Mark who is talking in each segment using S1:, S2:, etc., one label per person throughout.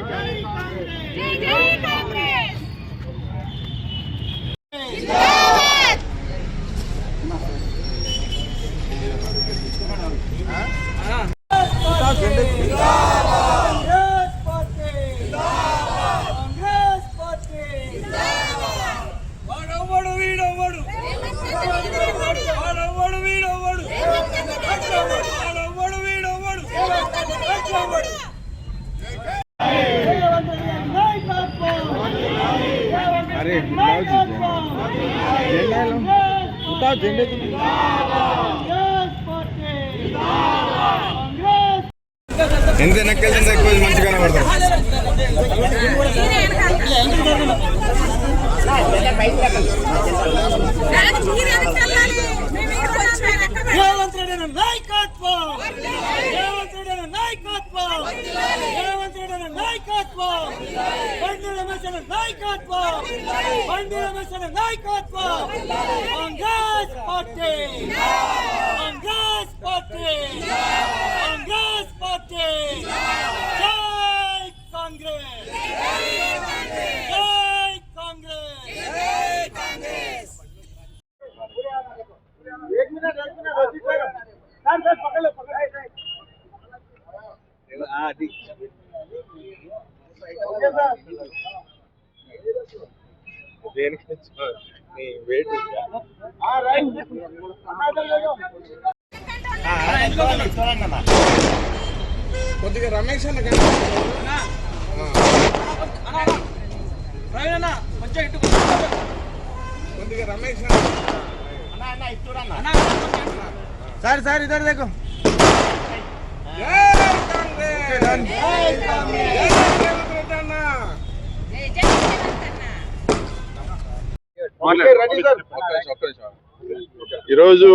S1: జై జై కాంగ్రెస్ జిందాబాద్
S2: కాంగ్రెస్ పార్టీ కాంగ్రెస్ పార్టీ వాడవ్వడు వీడవ్వడు వాడవ్వడు వీడవ్వడు వాడవ్వడు వీడవ్వడు రేవంత్ రెడ్డి గారి నాయకత్వం. రేవంత్ రెడ్డి గారి నాయకత్వం. కాంగ్రెస్ పార్టీ కాంగ్రెస్
S3: ఎంత వెనక్కి ఎక్కువ మంచిగా కనబడతారు
S1: నాకు మీరు వెనక్కి వెళ్ళాలి మేము ఇక్కడికి వచ్చాము ఎక్కడ
S2: రేవంత్ రెడ్డి నాయకత్వం నాయకత్వం నాయకత్వం బండి రమేష్ నాయకత్వం బండి రమేష్ నాయకత్వం Congress party Congress party Congress party జై కాంగ్రెస్ జై కాంగ్రెస్ एक मिनट एक मिनट रसीद भाई सर सर पकड़ लो पकड़ लो ओके सर
S3: కొద్దిగా రమేష్ అన్న కొద్దిగా రమేష్ అన్న
S1: సార్ సార్ ఇద్దరు దగ్గర.
S4: ఈరోజు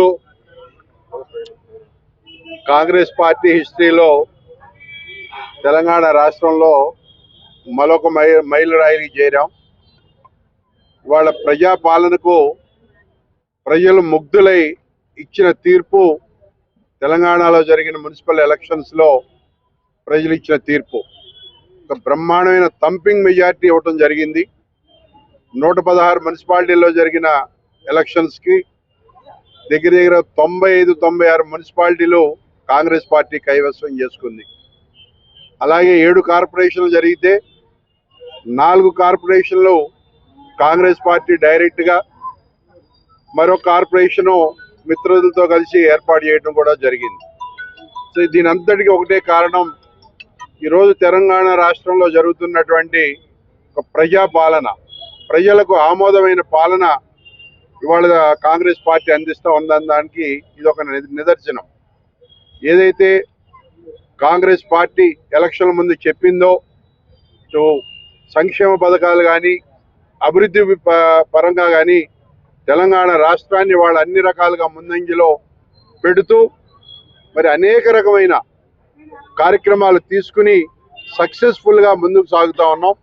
S4: కాంగ్రెస్ పార్టీ హిస్టరీలో తెలంగాణ రాష్ట్రంలో మరొక మై మైలురాయికి చేరాం. వాళ్ళ ప్రజాపాలనకు ప్రజలు ముగ్ధులై ఇచ్చిన తీర్పు తెలంగాణలో జరిగిన మున్సిపల్ ఎలక్షన్స్లో ప్రజలు ఇచ్చిన తీర్పు. ఒక బ్రహ్మాండమైన తంపింగ్ మెజార్టీ ఇవ్వటం జరిగింది. నూట పదహారు మున్సిపాలిటీల్లో జరిగిన ఎలక్షన్స్కి దగ్గర దగ్గర తొంభై ఐదు తొంభై ఆరు మున్సిపాలిటీలు కాంగ్రెస్ పార్టీ కైవసం చేసుకుంది. అలాగే ఏడు కార్పొరేషన్లు జరిగితే నాలుగు కార్పొరేషన్లు కాంగ్రెస్ పార్టీ డైరెక్ట్గా మరో కార్పొరేషను మిత్రులతో కలిసి ఏర్పాటు చేయడం కూడా జరిగింది. సో దీని అంతటికి ఒకటే కారణం ఈరోజు తెలంగాణ రాష్ట్రంలో జరుగుతున్నటువంటి ఒక ప్రజాపాలన. ప్రజలకు ఆమోదమైన పాలన ఇవాళ కాంగ్రెస్ పార్టీ అందిస్తూ ఉందన్న దానికి ఇది ఒక నిదర్శనం. ఏదైతే కాంగ్రెస్ పార్టీ ఎలక్షన్ల ముందు చెప్పిందో ఇటు సంక్షేమ పథకాలు కానీ అభివృద్ధి ప- పరంగా కానీ తెలంగాణ రాష్ట్రాన్ని వాళ్ళు అన్ని రకాలుగా ముందంజలో పెడుతూ మరి అనేక రకమైన కార్యక్రమాలు తీసుకుని సక్సెస్ఫుల్గా ముందుకు సాగుతూ ఉన్నాం.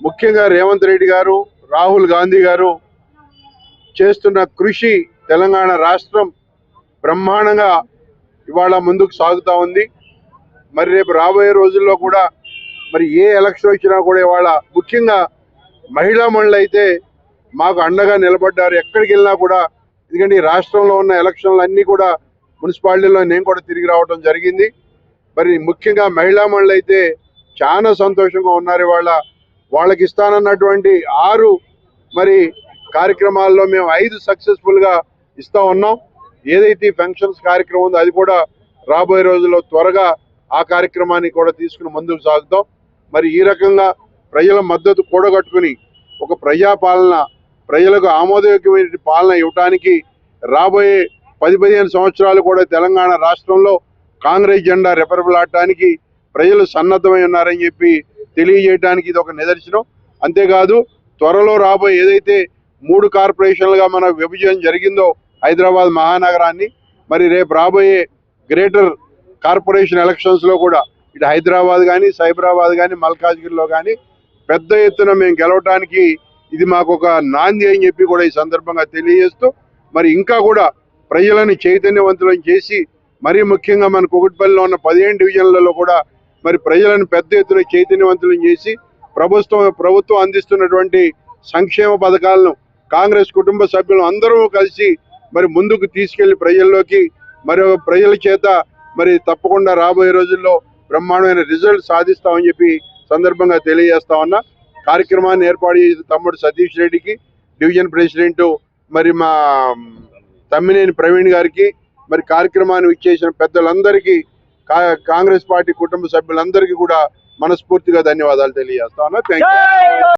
S4: ముఖ్యంగా రేవంత్ రెడ్డి గారు రాహుల్ గాంధీ గారు చేస్తున్న కృషి తెలంగాణ రాష్ట్రం బ్రహ్మాండంగా ఇవాళ ముందుకు సాగుతూ ఉంది. మరి రేపు రాబోయే రోజుల్లో కూడా మరి ఏ ఎలక్షన్ వచ్చినా కూడా ఇవాళ ముఖ్యంగా మహిళా మండలి అయితే మాకు అండగా నిలబడ్డారు. ఎక్కడికి వెళ్ళినా కూడా ఎందుకంటే ఈ రాష్ట్రంలో ఉన్న ఎలక్షన్లు అన్నీ కూడా మున్సిపాలిటీలో నేను కూడా తిరిగి రావడం జరిగింది. మరి ముఖ్యంగా మహిళా మండలి అయితే చాలా సంతోషంగా ఉన్నారు ఇవాళ. వాళ్ళకి ఇస్తానన్నటువంటి ఆరు మరి కార్యక్రమాల్లో మేము ఐదు సక్సెస్ఫుల్గా ఇస్తూ ఇస్తా ఉన్నాం. ఏదైతే ఫంక్షన్స్ కార్యక్రమం ఉందో అది కూడా రాబోయే రోజుల్లో త్వరగా ఆ కార్యక్రమాన్ని కూడా తీసుకుని ముందుకు సాగుతాం. మరి ఈ రకంగా ప్రజల మద్దతు కూడగట్టుకుని ఒక ప్రజాపాలన ప్రజలకు ఆమోదయోగ్యమైన పాలన ఇవ్వటానికి రాబోయే పది పదిహేను సంవత్సరాలు కూడా తెలంగాణ రాష్ట్రంలో కాంగ్రెస్ జెండా రెపరెపలాడటానికి ప్రజలు సన్నద్ధమై ఉన్నారని చెప్పి తెలియజేయడానికి ఇది ఒక నిదర్శనం. అంతేకాదు త్వరలో రాబోయే ఏదైతే మూడు కార్పొరేషన్లుగా మన విభజన జరిగిందో హైదరాబాద్ మహానగరాన్ని మరి రేపు రాబోయే గ్రేటర్ కార్పొరేషన్ ఎలక్షన్స్లో కూడా ఇటు హైదరాబాద్ కానీ సైబరాబాద్ కానీ మల్కాజ్గిరిలో కానీ పెద్ద ఎత్తున మేము గెలవటానికి ఇది మాకు ఒక నాంది అని చెప్పి కూడా ఈ సందర్భంగా తెలియజేస్తూ మరి ఇంకా కూడా ప్రజలను చైతన్యవంతులను చేసి మరీ ముఖ్యంగా మన కుకుట్పల్లిలో ఉన్న పదిహేను డివిజన్లలో కూడా మరి ప్రజలను పెద్ద ఎత్తున చైతన్యవంతులను చేసి ప్రభుత్వం ప్రభుత్వం అందిస్తున్నటువంటి సంక్షేమ పథకాలను కాంగ్రెస్ కుటుంబ సభ్యులు అందరూ కలిసి మరి ముందుకు తీసుకెళ్ళి ప్రజల్లోకి మరి ప్రజల చేత మరి తప్పకుండా రాబోయే రోజుల్లో బ్రహ్మాండమైన రిజల్ట్ సాధిస్తామని చెప్పి సందర్భంగా తెలియజేస్తా ఉన్నా. కార్యక్రమాన్ని ఏర్పాటు చేసిన తమ్ముడు సతీష్ రెడ్డికి డివిజన్ ప్రెసిడెంట్ మరి మా తమ్మినేని ప్రవీణ్ గారికి మరి కార్యక్రమాన్ని ఇచ్చేసిన పెద్దలందరికీ కాంగ్రెస్ పార్టీ కుటుంబ సభ్యులందరికీ కూడా మనస్ఫూర్తిగా ధన్యవాదాలు తెలియజేస్తా ఉన్నా. Thank you